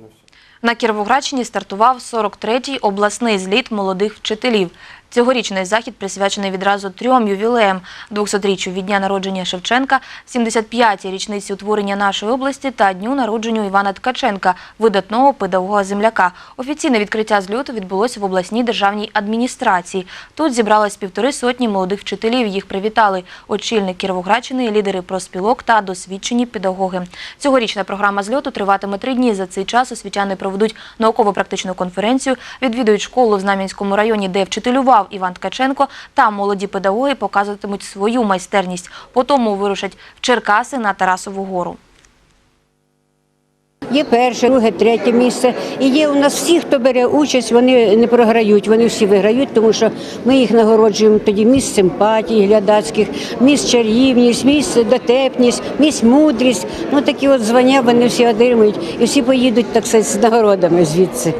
Ну, все. На Кіровоградщині стартував 43-й обласний зліт молодих вчителів. Цьогорічний захід присвячений відразу трьом ювілеям – 200-річчю від дня народження Шевченка, 75-й річниці утворення нашої області та дню народженню Івана Ткаченка, видатного педагога-земляка. Офіційне відкриття зльоту відбулося в обласній державній адміністрації. Тут зібралось півтори сотні молодих вчителів. Їх привітали очільник Кіровоградщини, лідери проспілок та досвідчені педагоги. Цьогорічна програма зльоту триватиме три дні. За цей час освітяни проведуть науково-практичну конференцію, відвідують школу в Знам'янському районі, де вчителював Іван Ткаченко. Там молоді педагоги показуватимуть свою майстерність. Потім вирушать в Черкаси на Тарасову гору. Є перше, друге, третє місце. І є у нас всі, хто бере участь, вони не програють, вони всі виграють, тому що ми їх нагороджуємо тоді місць симпатії глядацьких, місць чарівність, місць дотепність, місць мудрість. Ну такі от звання вони всі отримують і всі поїдуть так сказати, з нагородами звідси.